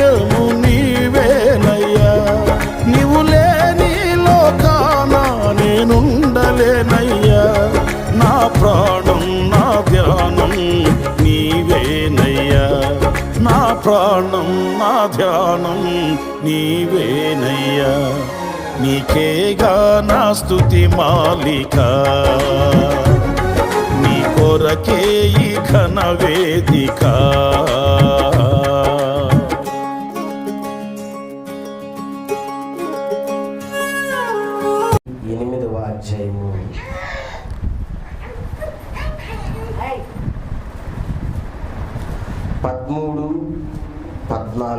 మార్గము నీవేనయ్యా. నీవు లేని లోకాన నేనుండలేనయ్యా. నా ప్రాణం నా ధ్యానం నీవేనయ్యా. నా ప్రాణం నా ధ్యానం నీవేనయ్యా. నీకేగా నా స్థుతి మాలిక. నీ కొరకే ఈ ఘన వేదిక.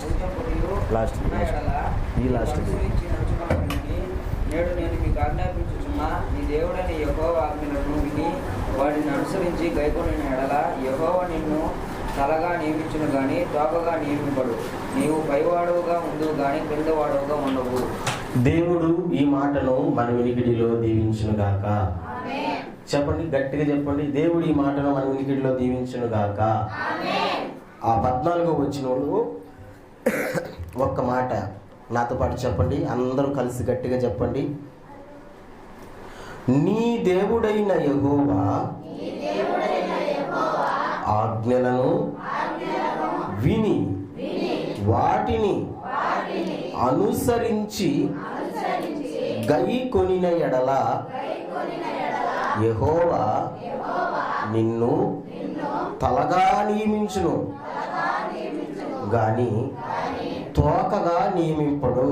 పూజింపకయు Last, ఉన్న last. ఎడల ఈ నడుచుకున్నానని నేడు నేను మీకు ఆజ్ఞాపించుచున్నా నీ దేవుడని యహోవ ఆజ్ఞలను విని వాటిని అనుసరించి గైకొనిన ఎడల యహోవ నిన్ను తలగా నియమించును గాని తోకగా నియమింపడు. నీవు పైవాడవుగా ముందువు గాని క్రిందవాడవుగా ఉండవు. దేవుడు ఈ మాటను మన వినికిడిలో దీవించును గాక. చెప్పండి గట్టిగా చెప్పండి. దేవుడు ఈ మాటను మన వినికిడిలో దీవించును గాక. ఆ పద్నాలుగో వచ్చినోడు ఒక్క మాట నాతో పాటు చెప్పండి. అందరూ కలిసి గట్టిగా చెప్పండి. నీ దేవుడైన యెహోవా ఆజ్ఞలను వాటిని అనుసరించి గై కొనిన ఎడల యహోవా నిన్ను తలగా నియమించును. గాని తోకగా నియమింపడు.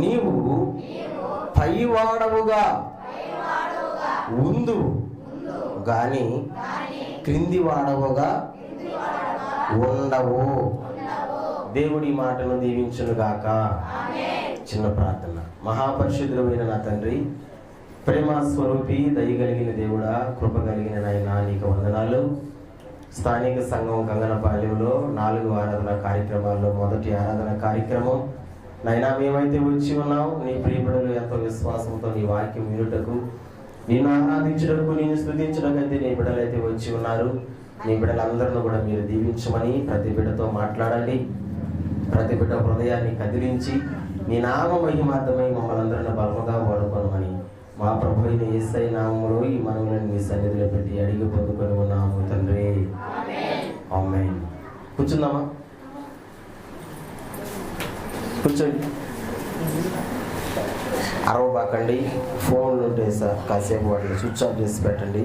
నీవు పైవాడవుగా ఉందు గాని క్రింది వాడవుగా ఉండవు. దేవుడి మాటను దీవించును గాక. చిన్న ప్రార్థన. మహాపరిశుద్ధుడమైన నా తండ్రి ప్రేమ స్వరూపి దయగలిగిన దేవుడా కృప కలిగిన నాయన నీకు వందనాలు. స్థానిక సంఘం గంగనపాలెంలో నాలుగు ఆరాధన కార్యక్రమాల్లో మొదటి ఆరాధన కార్యక్రమం. నైనా మేమైతే వచ్చి ఉన్నాం. నీ ప్రియబడులు ఎంతో విశ్వాసంతో నీ వాక్యం వినుటకు నేను ఆరాధించడానికి నేను స్థుతించడానికైతే నీ బిడ్డలైతే వచ్చి ఉన్నారు. నీ బిడ్డలందరిని కూడా మీరు దీవించమని ప్రతి బిడ్డతో మాట్లాడండి. ప్రతి బిడ్డ హృదయాన్ని కదిలించి నీ నామ మహిమార్థమై మమ్మల్ని అందరిని బలముగా వాడుకోనమని మా ప్రభు అయిన ఏసై నామంలో ఈ మనవులను మీ సన్నిధిలో పెట్టి అడిగి పొందుకొని ఉన్నాము తండ్రి. అమ్మాయి కూర్చుందామా? కూర్చోండి. అరవబాకండి. ఫోన్లు ఉంటే సార్ కాసేపు వాటిని స్విచ్ ఆఫ్ చేసి పెట్టండి.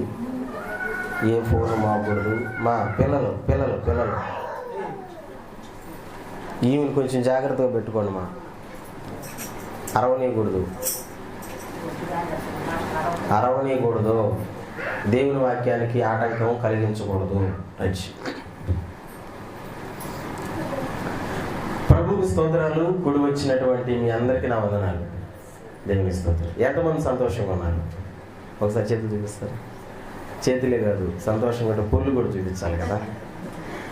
ఏ ఫోన్ మాకూడదు. మా పిల్లలు పిల్లలు పిల్లలు. ఈమెను కొంచెం జాగ్రత్తగా పెట్టుకోండి మా. అరవనీయకూడదు. అరవనీయకూడదు. దేవుని వాక్యానికి ఆటంకం కలిగించకూడదు. రైట్ ప్రభువు స్తోత్రాలు. గుడి వచ్చినటువంటి మీ అందరికీ నా వదనాలు. దేవుని స్తోత్రం ఎంతమంది సంతోషంగా ఉన్నారు? ఒకసారి చేతులు చూపిస్తారు? చేతిలే కాదు సంతోషంగా ఉంటే కూడా చూపించాలి కదా.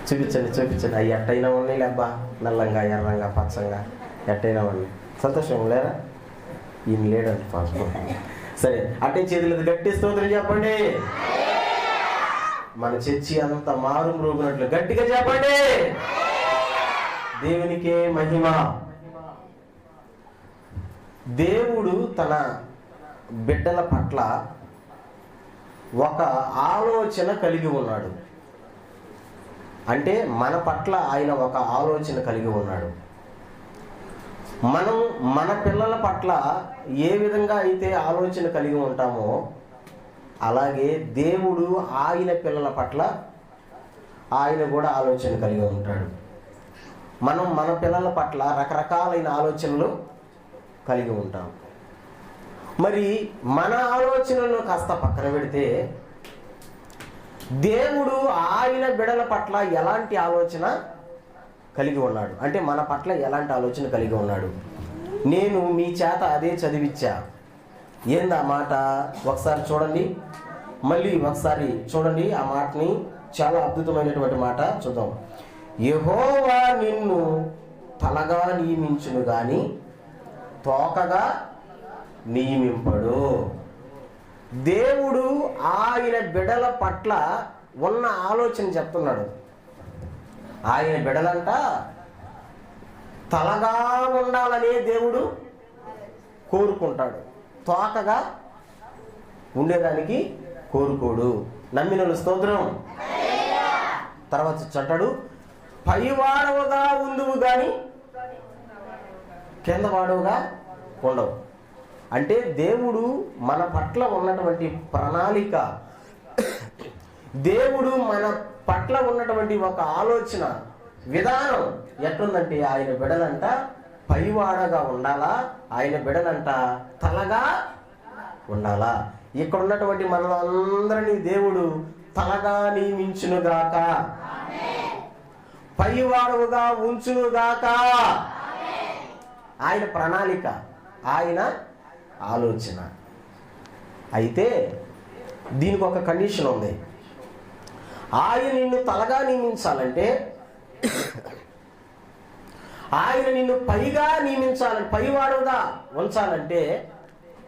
చూపించండి చూపించండి. అవి ఎట్టయినా ఉన్నాయి లేబ్బా నల్లంగా ఎర్రంగా పచ్చంగా. ఎట్టయినా ఉన్నాయి. సంతోషం లేరా ఈయన లేడండి పాపం సరే అట్టే చేతులు గట్టి స్తోత్రం చెప్పండి. మన చర్చి అంత మారు మ్రోగినట్లు గట్టిగా చెప్పండి. దేవునికే మహిమ. దేవుడు తన బిడ్డల పట్ల ఒక ఆలోచన కలిగి ఉన్నాడు. అంటే మన పట్ల ఆయన ఒక ఆలోచన కలిగి ఉన్నాడు. మనం మన పిల్లల పట్ల ఏ విధంగా అయితే ఆలోచన కలిగి ఉంటామో అలాగే దేవుడు ఆయన పిల్లల పట్ల ఆయన కూడా ఆలోచన కలిగి ఉంటాడు. మనం మన పిల్లల పట్ల రకరకాలైన ఆలోచనలు కలిగి ఉంటాం. మరి మన ఆలోచనలను కాస్త పక్కన పెడితే దేవుడు ఆయన బిడల పట్ల ఎలాంటి ఆలోచన కలిగి ఉన్నాడు? అంటే మన పట్ల ఎలాంటి ఆలోచన కలిగి ఉన్నాడు? నేను మీ చేత అదే చదివిచ్చా. ఏంది ఆ మాట? ఒకసారి చూడండి. మళ్ళీ ఒకసారి చూడండి ఆ మాటని. చాలా అద్భుతమైనటువంటి మాట చూద్దాం. యహోవా నిన్ను తలగా నియమించును కానీ తోకగా నియమింపడు. దేవుడు ఆయన బిడల పట్ల ఉన్న ఆలోచన చెప్తున్నాడు. ఆయన బిడలంట తలగా ఉండాలనే దేవుడు కోరుకుంటాడు. తోకగా ఉండేదానికి కోరుకోడు. నమ్మినలు స్తోత్రం. తర్వాత చట్టడు పైవాడవుగా ఉందువు కానీ కింద వాడవుగా ఉండవు. అంటే దేవుడు మన పట్ల ఉన్నటువంటి ప్రణాళిక దేవుడు మన పట్ల ఉన్నటువంటి ఒక ఆలోచన విధానం ఎట్లుందంటే ఆయన బిడలంట పైవాడగా ఉండాలా? ఆయన బిడలంట తలగా ఉండాలా? ఇక్కడ ఉన్నటువంటి మనలందరినీ దేవుడు తలగా నియమించునుగాక. పైవాడవుగా ఉంచునుగాక. ఆయన ప్రణాళిక ఆయన ఆలోచన. అయితే దీనికి ఒక కండిషన్ ఉంది. ఆయన నిన్ను తలగా నియమించాలంటే ఆయన నిన్ను పైగా నియమించాలని పైవాడుగా ఉంచాలంటే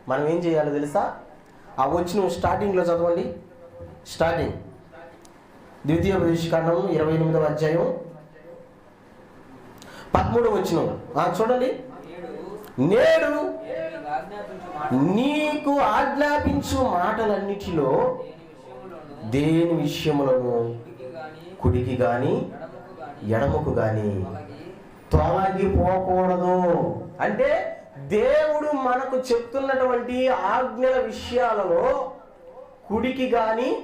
మనం ఏం చేయాలో తెలుసా? ఆ వచ్చిన స్టార్టింగ్లో చదవండి. స్టార్టింగ్. ద్వితీయ కాండం ఇరవై ఎనిమిదవ అధ్యాయం పదమూడు వచ్చిన చూడండి. నేడు నీకు ఆజ్ఞాపించు మాటలన్నిటిలో దేని విషయములను? కుడికి గాని ఎడమకు అలాగే తొలగిపోకూడదు అంటే దేవుడు మనకు చెప్తున్నటువంటి ఆజ్ఞల విషయాలలో కుడికి గాని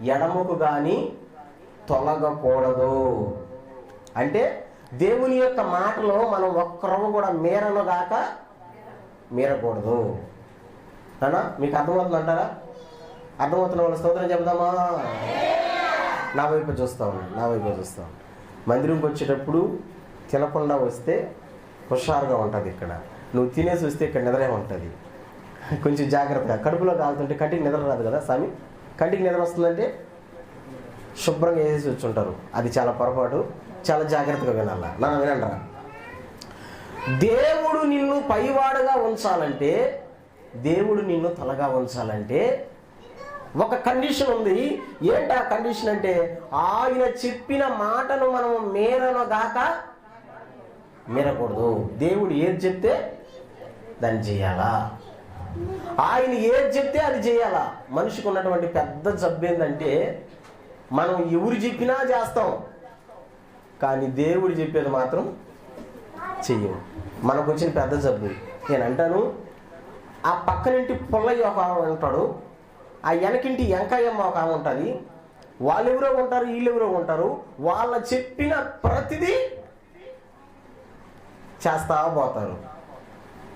ఎడమకు గాని తొలగకూడదు. అంటే దేవుని యొక్క మాటలో మనం ఒక్కరము కూడా మీరను గాక మీరకూడదు. అనా మీకు అర్థమవుతుంది అంటారా? అర్థమవుతున్న వాళ్ళ స్తోత్రం చెప్దామా నా వైపు చూస్తాం నా వైపు చూస్తాం మందిరంకి వచ్చేటప్పుడు తినకుండా వస్తే హుషారుగా ఉంటుంది ఇక్కడ. నువ్వు తినేసి వస్తే ఇక్కడ నిద్రే ఉంటుంది. కొంచెం జాగ్రత్తగా. కడుపులో కాలుతుంటే కంటికి నిద్ర రాదు కదా స్వామి? కంటికి నిద్ర వస్తుందంటే శుభ్రంగా వేసేసి వచ్చి ఉంటారు. అది చాలా పొరపాటు. చాలా జాగ్రత్తగా వినాలా? నా వినండి దేవుడు నిన్ను పైవాడుగా ఉంచాలంటే దేవుడు నిన్ను తలగా ఉంచాలంటే ఒక కండిషన్ ఉంది. ఏంటి ఆ కండిషన్ అంటే ఆయన చెప్పిన మాటను మనము మేరను గాక మీరకూడదు. దేవుడు ఏది చెప్తే దాన్ని చేయాలా? ఆయన ఏది చెప్తే అది చేయాలా? మనిషికి ఉన్నటువంటి పెద్ద జబ్బు ఏంటంటే మనం ఎవరు చెప్పినా చేస్తాం. కానీ దేవుడు చెప్పేది మాత్రం చెయ్యం. మనకు వచ్చిన పెద్ద జబ్బు. నేను అంటాను ఆ పక్కనింటి పుల్లయ్య ఒక ఆమె ఉంటాడు ఆ వెనకింటి వెంకయ్యమ్మ ఒక ఆమె ఉంటుంది. వాళ్ళెవరో ఉంటారు వీళ్ళెవరో ఉంటారు. వాళ్ళ చెప్పిన ప్రతిదీ చేస్తా పోతారు.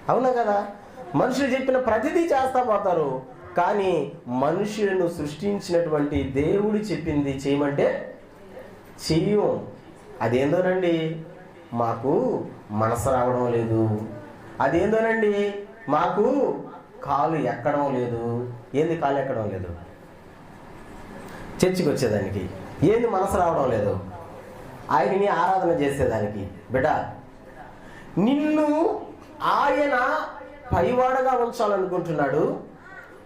అవునా కదా? మనుషులు చెప్పిన ప్రతిదీ చేస్తా పోతారు. కానీ మనుషులను సృష్టించినటువంటి దేవుడు చెప్పింది చేయమంటే చెయ్యం అదేందోనండి? మాకు మనసు రావడం లేదు. అదేందోనండి? మాకు కాలు ఎక్కడం లేదు. ఏంది కాలు ఎక్కడం లేదు? చర్చికి వచ్చేదానికి. ఏంది మనసు రావడం లేదు? ఆయనని ఆరాధన చేసేదానికి. బిడ్డ నిన్ను ఆయన పైవాడగా ఉంచాలనుకుంటున్నాడు.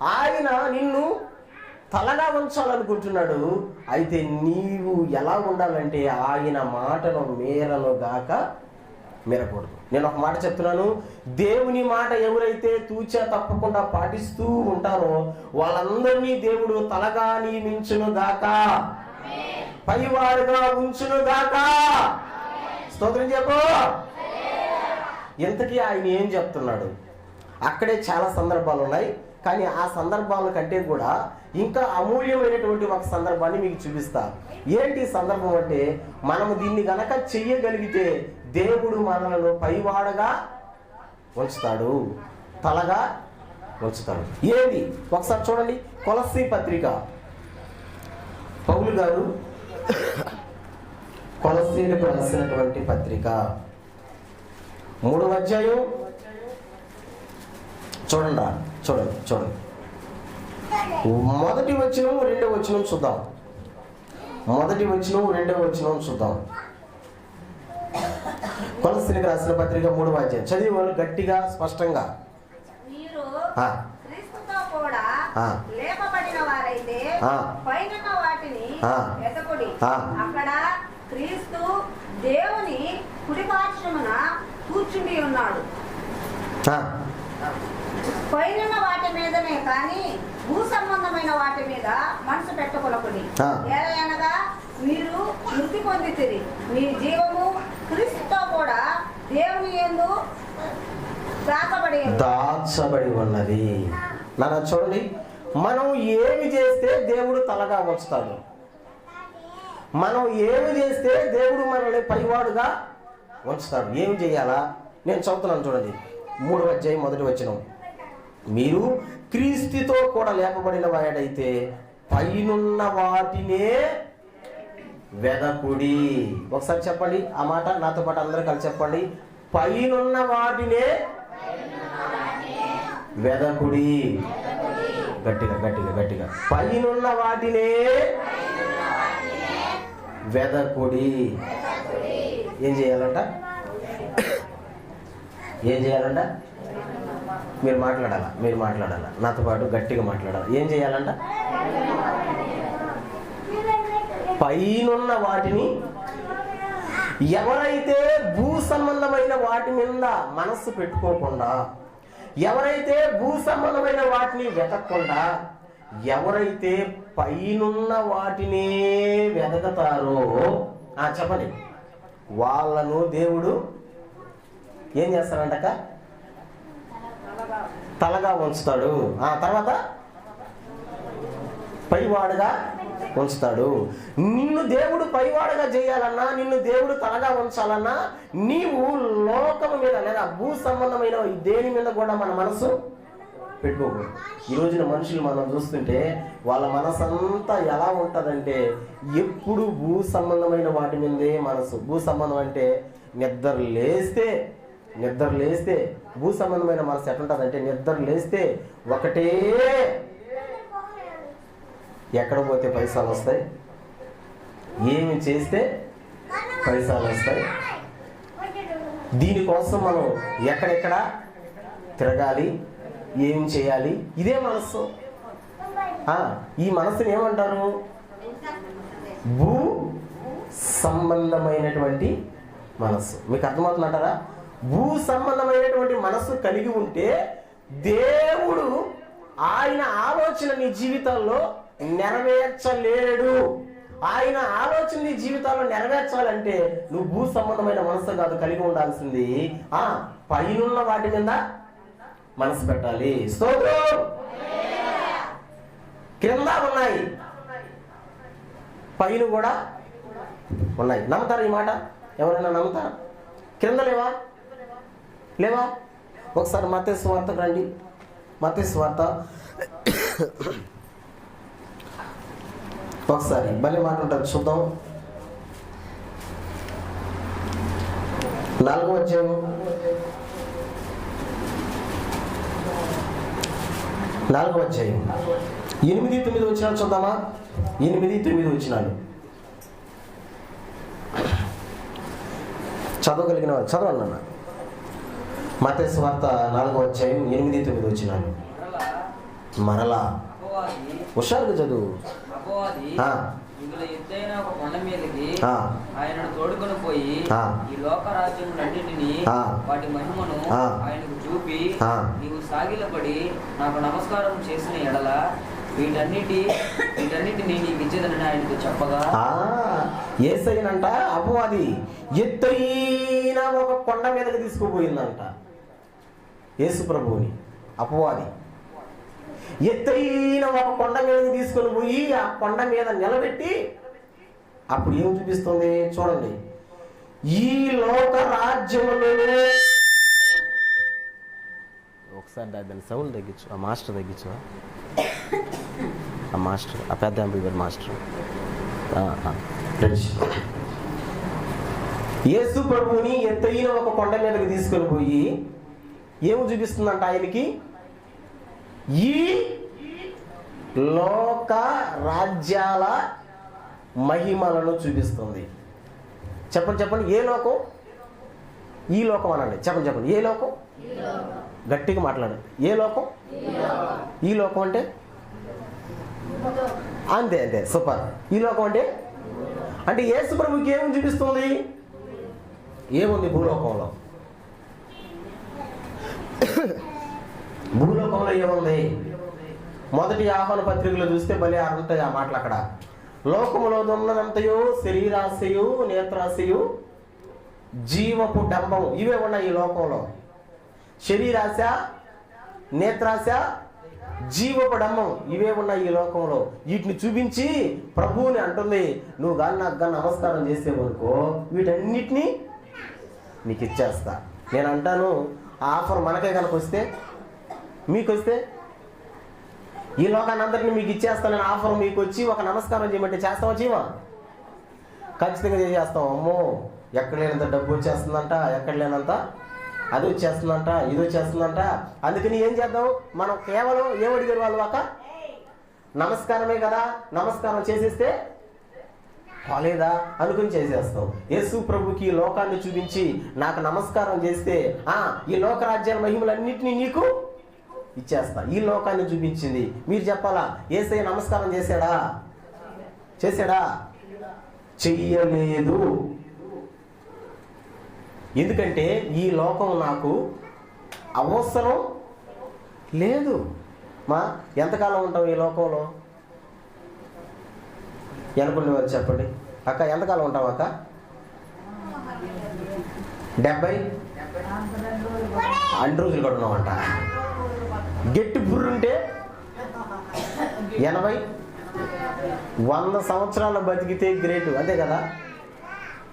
ఆయన నిన్ను తలగా ఉంచాలనుకుంటున్నాడు అయితే నీవు ఎలా ఉండాలంటే ఆయన మాటను మేరను గాక మేరకూడదు. నేను ఒక మాట చెప్తున్నాను దేవుని మాట ఎవరైతే తూచా తప్పకుండా పాటిస్తూ ఉంటారో వాళ్ళందరినీ దేవుడు తలగా నియమించును గాక. పైవాడుగా ఉంచును గాక. స్తోత్రం చెప్పు. ఇంతకీ ఆయన ఏం చెప్తున్నాడు? అక్కడే చాలా సందర్భాలు ఉన్నాయి. కానీ ఆ సందర్భాల కంటే కూడా ఇంకా అమూల్యమైనటువంటి ఒక సందర్భాన్ని మీకు చూపిస్తా. ఏంటి సందర్భం అంటే మనము దీన్ని గనక చెయ్యగలిగితే దేవుడు మనలను పైవాడగా ఉంచుతాడు. తలగా ఉంచుతాడు. ఏది ఒకసారి చూడండి. కొలసి పత్రిక. పౌలు గారు కొలసీలకు రాసినటువంటి పత్రిక. మూడవ అధ్యాయం. చూడండి. చూడండి చూడండి. మొదటి వచనం రెండవ వచనం చూద్దాం. మొదటి వచనం రెండవ వచనం చూద్దాం. కొలసీలకు రాసిన పత్రిక మూడవ అధ్యాయం. చదివి వాళ్ళు గట్టిగా స్పష్టంగా. అక్కడ క్రీస్తు దేవుని కుడి పార్శ్వమున కూర్చుండి ఉన్నాడు. పైన వాటి మీదనే కానీ భూ సంబంధమైన వాటి మీద మనసు పెట్టకొలకుడి ఆ. ఏలయనగా మీరు మృతి పొందితిరి. మీ జీవము క్రీస్తుతో కూడా దేవుని యందు దాచబడి. దాచబడి ఉన్నది. నాన్న చూడండి. మనం ఏమి చేస్తే దేవుడు తలగా ఉంచుతాడు మనం ఏమి చేస్తే దేవుడు మనల్ని పైవాడుగా ఉంచుతాడు ఏమి చేయాలా? నేను చదువుతున్నాను చూడండి. మూడు అధ్యాయం మొదటి వచ్చిన మీరు క్రీస్తుతో కూడా లేపబడిన వాడైతే పైనున్న వాటినే వెదకుడి. ఒకసారి చెప్పండి ఆ మాట నాతో పాటు అందరూ కలిసి చెప్పండి. పైనున్న వాటినే వెదకుడి. గట్టిగా గట్టిగా గట్టిగా. పైనున్న వాటినే వెదకుడి. ఏం చేయాలంట? ఏం చేయాలంట? మీరు మాట్లాడాలా? మీరు మాట్లాడాలా? నాతో పాటు గట్టిగా మాట్లాడాలి? ఏం చేయాలంట? పైనున్న వాటిని ఎవరైతే భూ సంబంధమైన వాటి మీద మనస్సు పెట్టుకోకుండా ఎవరైతే భూ సంబంధమైన వాటిని వెతకకుండా ఎవరైతే పైనున్న వాటినే వెతకతారో ఆ చెప్పండి. వాళ్ళను దేవుడు ఏం చేస్తారంటక తలగా ఉంచుతాడు. ఆ తర్వాత పైవాడుగా ఉంచుతాడు. నిన్ను దేవుడు పైవాడుగా చేయాలన్నా నిన్ను దేవుడు తలగా ఉంచాలన్నా నీవు లోకము మీద లేదా భూ సంబంధమైన దేని మీద కూడా మన మనసు పెట్టుకోకూడదు. ఈ రోజున మనుషులు మనం చూస్తుంటే వాళ్ళ మనసంతా అంతా ఎలా ఉంటుందంటే ఎప్పుడు భూ సంబంధమైన వాటి మీదే మనసు. భూ సంబంధం అంటే నిద్ర లేస్తే నిద్ర లేస్తే భూ సంబంధమైన మనసు ఎట్లుంటుందంటే నిద్ర లేస్తే ఒకటే ఎక్కడ పోతే పైసలు వస్తాయి? ఏమి చేస్తే పైసలు వస్తాయి? దీనికోసం మనం ఎక్కడెక్కడ తిరగాలి? ఏం చేయాలి? ఇదే మనస్సు. ఈ మనస్సుని ఏమంటారు? భూ సంబంధమైనటువంటి మనస్సు. మీకు అర్థమవుతుందంటారా? భూ సంబంధమైనటువంటి మనస్సు కలిగి ఉంటే దేవుడు ఆయన ఆలోచన నీ జీవితంలో నెరవేర్చలేడు. ఆయన ఆలోచన నీ జీవితాల్లో నెరవేర్చాలంటే నువ్వు భూ సంబంధమైన మనస్సు కాదు కలిగి ఉండాల్సింది. ఆ పైనున్న వాటి మీద మనసు పెట్టాలి. స్తోత్రం. క్రింద ఉన్నాయి. పైన కూడా ఉన్నాయి. నమ్ముతారా ఈ మాట? ఎవరైనా నమ్ముతారా? క్రింద లేవా? లేవా? ఒకసారి మతే స్వార్థకు రండి. మతే స్వార్థ ఒకసారి భలే మాట ఉంటుంది చూద్దాం. నాలుగో అధ్యాయం. నాలుగో అధ్యాయం. ఎనిమిది తొమ్మిది వచ్చినాలు చూద్దామా? ఎనిమిది తొమ్మిది వచ్చినాలు. చదవగలిగిన వాళ్ళు. చదవండి అన్న. మత స్వార్థ నాలుగో అధ్యాయం ఎనిమిది తొమ్మిది వచ్చినాలు మరలా హుషారుగా చదువు. ఆయనను తోడుకొని పోయి. ఈ లోక రాజ్యములన్నిటిని ఆ. వాటి మహిమను. ఆయనకు చూపి ఆ. నీవు సాగిలపడి నాకు నమస్కారం చేసిన ఎడల వీటన్నిటి వీటన్నిటిని నీకు ఇచ్చేదని ఆయనతో చెప్పగా ఆ, ఏసయ్యనంట అపవాది ఎత్తైన ఒక కొండ మీదకి తీసుకుపోయిందంట యేసు ప్రభువుని అపవాది. ఎత్తైన ఒక కొండ మీదకి తీసుకొని పోయి ఆ కొండ మీద నిలబెట్టి అప్పుడు ఏం చూపిస్తుంది చూడండి. ఈ లోక రాజ్యములలో ఒకసారి దాని సౌండ్ తగ్గించు. ఆ మాస్టర్ తగ్గించు ఆ మాస్టర్ ఆ పెద్ద ఎంపీ మాస్టర్. యేసు ప్రభువుని ఎత్తైన ఒక కొండ మీదకి తీసుకొని పోయి ఏమి చూపిస్తుందంట ఆయనకి? ఈ లోక రాజ్యాల మహిమలను చూపిస్తుంది. చెప్పండి చెప్పండి ఏ లోకం? ఈ లోకం అనండి. చెప్పండి చెప్పండి ఏ లోకం? గట్టిగా మాట్లాడండి. ఏ లోకం? ఈ లోకం అంటే? అంతే అంతే సూపర్. ఈ లోకం అంటే? అంటే యేసు ప్రభుకి ఏమి చూపిస్తుంది? ఏముంది భూలోకంలో? భూలోకంలో ఏముంది? మొదటి ఆహ్వాన పత్రికలు చూస్తే భలే అరుగుతాయి ఆ మాటలు అక్కడ. లోకములో ఉన్నదంతయు శరీరాశయు నేత్రాశయు జీవపు డంబము ఇవే ఉన్నాయి ఈ లోకంలో. శరీరాశ నేత్రాశ జీవపు డంబం ఇవే ఉన్నాయి ఈ లోకంలో. వీటిని చూపించి ప్రభువుని అంటుంది నువ్వు కానీ నాకు కానీ నమస్కారం చేసేవనుకో వీటన్నిటినీ నీకు ఇచ్చేస్తా నేను అంటాను ఆ ఆఫర్ మనకే కనుక వస్తే మీకు వస్తే ఈ లోకాన్ని అందరినీ మీకు ఇచ్చేస్తానని ఆఫర్ మీకు వచ్చి ఒక నమస్కారం చేయమంటే చేస్తావా చేయవా ఖచ్చితంగా చేసేస్తాం. అమ్మో ఎక్కడ లేనంత డబ్బు వచ్చేస్తుందంట ఎక్కడ లేనంత అది వచ్చేస్తుందంట ఇది వచ్చేస్తుందంట. అందుకని ఏం చేద్దాం? మనం కేవలం ఏమడిగారు వాళ్ళు ఒక నమస్కారమే కదా? నమస్కారం చేసేస్తే కాలేదా అనుకుని చేసేస్తాం యేసు ప్రభుకి ఈ లోకాన్ని చూపించి నాకు నమస్కారం చేస్తే ఆ ఈ లోక రాజ్యాల మహిమలన్నింటినీ నీకు ఇచ్చేస్తా. ఈ లోకాన్ని చూపించింది. మీరు చెప్పాలా? ఏసై నమస్కారం చేశాడా? చేశాడా? చెయ్యలేదు. ఎందుకంటే ఈ లోకం నాకు అవసరం లేదు. మా ఎంతకాలం ఉంటాం ఈ లోకంలో? అనుకునే వారు చెప్పండి. అక్క ఎంతకాలం ఉంటాం అక్క? డెబ్బై? అన్ని రోజులు కూడా ఉన్నామంట గట్టి బుర్రుంటే ఎనభై? వంద సంవత్సరాలు బతికితే గ్రేట్ అంతే కదా?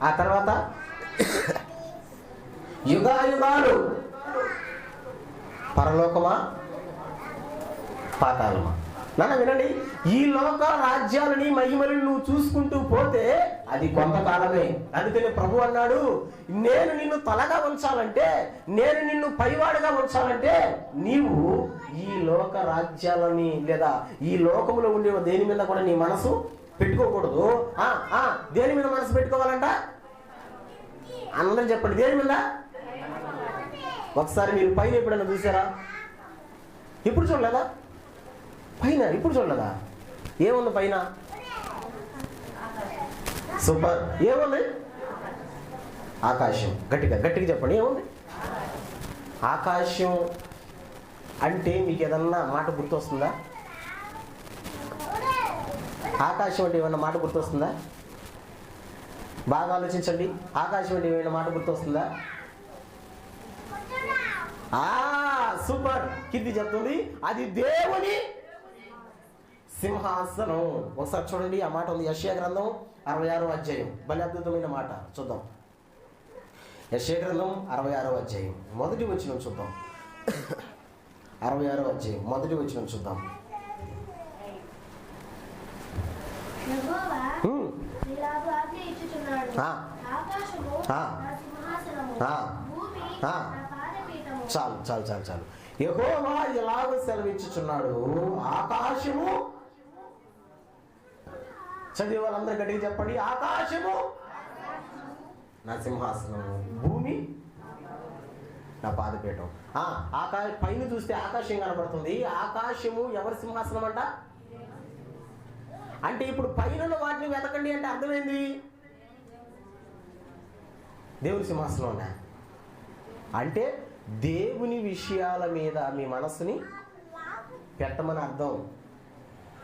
ఆ తర్వాత యుగాయుగాలు. పరలోకమా? పాతాలమా? నాన్న వినండి. ఈ లోక రాజ్యాలని మహిమలను నువ్వు చూసుకుంటూ పోతే అది కొంతకాలమే. అందుకని ప్రభు అన్నాడు నేను నిన్ను తలగా ఉంచాలంటే నేను నిన్ను పైవాడుగా ఉంచాలంటే నీవు ఈ లోక రాజ్యాలని లేదా ఈ లోకములో ఉండే దేని మీద కూడా నీ మనసు పెట్టుకోకూడదు. దేని మీద మనసు పెట్టుకోవాలంట? అందరూ చెప్పండి దేని మీద? ఒకసారి మీరు పైన ఎప్పుడైనా చూసారా? ఇప్పుడు చూడలేదా? పైన ఇప్పుడు చూడలేదా? ఏముంది పైన? సూపర్ ఏముంది? ఆకాశం. గట్టిగా గట్టిగా చెప్పండి ఏముంది? ఆకాశం అంటే మీకు ఏదన్నా మాట గుర్తొస్తుందా? ఆకాశం అంటే ఏమన్నా మాట గుర్తొస్తుందా? బాగా ఆలోచించండి. ఆకాశం అంటే ఏమైనా మాట గుర్తొస్తుందా? ఆ సూపర్. కింది చెప్తుంది. అది దేవుని సింహాసనం. ఒకసారి చూడండి ఆ మాట ఉంది. యశ్యా గ్రంథం అరవై ఆరో అధ్యాయం. భలే అద్భుతమైన మాట. చూద్దాం. యశ్యా గ్రంథం అరవై ఆరో అధ్యాయం. మొదటి వచ్చిన చూద్దాం. అరవై ఆరో అధ్యాయం. మొదటి వచ్చిన చూద్దాం. ఇలాగు. చాలు చాలు చాలు చాలు. యెహోవా ఎలాగ సెలవిచ్చుచున్నాడు. ఆకాశము చదివే వాళ్ళందరూ గట్టిగా చెప్పండి. ఆకాశము నా సింహాసనము భూమి నా పాదపీఠం. ఆ ఆకాశ పైన చూస్తే ఆకాశం కనబడుతుంది. ఆకాశము ఎవరి సింహాసనం అంట? అంటే ఇప్పుడు పైన వాటిని వెతకండి అంటే అర్థమైంది. దేవుని సింహాసనం అంటే. దేవుని విషయాల మీద మీ మనసుని పెట్టమని అర్థం.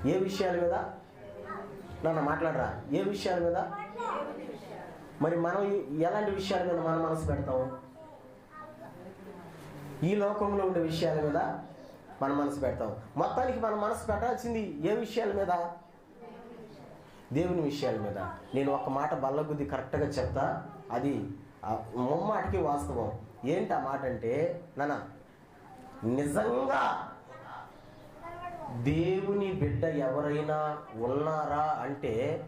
ఏ విషయాల మీద? నాన్న మాట్లాడరా? ఏ విషయాల మీద? మరి మనం ఎలాంటి విషయాల మీద మన మనసు పెడతాం ఈ లోకంలో ఉండే విషయాల మీద మన మనసు పెడతాం మొత్తానికి మన మనసు పెట్టాల్సింది ఏ విషయాల మీద? దేవుని విషయాల మీద. నేను ఒక మాట బల్లగుద్ది కరెక్ట్గా చెప్తా. అది ఆ ముమ్మాటికి వాస్తవం. ఏంటి ఆ మాట అంటే నాన్న నిజంగా దేవుని బిడ్డ ఎవరైనా ఉన్నారా అంటే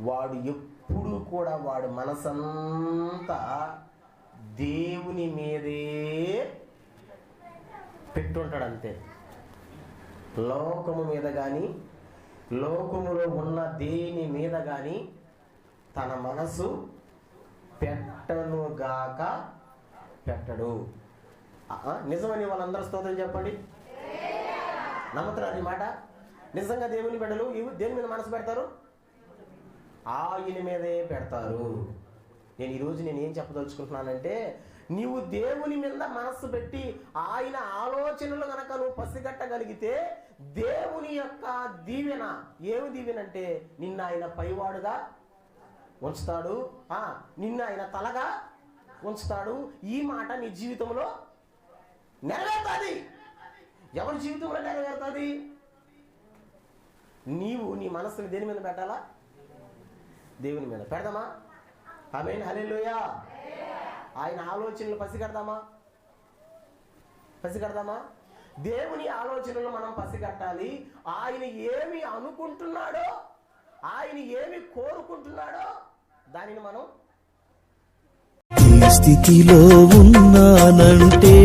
వాడు ఎప్పుడు కూడా వాడు మనసంతా దేవుని మీదే పెట్టుంటాడు అంతే. లోకము మీద కానీ లోకములో ఉన్న దేని మీద కానీ తన మనసు పెట్టనుగాక పెట్టడు. నిజమని వాళ్ళందరూ స్తోత్రం చెప్పండి. నమ్ముతున్నారు ఈ మాట? నిజంగా దేవుని బిడ్డలు దేని మీద మనసు పెడతారు? ఆయన మీదే పెడతారు. నేను ఈరోజు నేను ఏం చెప్పదలుచుకుంటున్నానంటే నీవు దేవుని మీద మనస్సు పెట్టి ఆయన ఆలోచనలు కనుక నువ్వు పసిగట్టగలిగితే దేవుని యొక్క దీవెన ఏమి దీవెన అంటే నిన్న ఆయన పైవాడుగా ఉంచుతాడు. నిన్న ఆయన తలగా ఉంచుతాడు. ఈ మాట నీ జీవితంలో నెరవేరుతుంది. ఎవరి జీవితంలో నెరవేరుతుంది? నీవు నీ మనస్సుని దేని మీద పెట్టాలా? దేవుని మీద. పెడదామా? ఆమెన్. హల్లెలూయా. ఆయన ఆలోచనలు పసిగడదామా? పసిగడదామా? దేవుని ఆలోచనలు మనం పసిగట్టాలి. ఆయన ఏమి అనుకుంటున్నాడో ఆయన ఏమి కోరుకుంటున్నాడో దానిని మనం స్థితిలో ఉన్నానంటే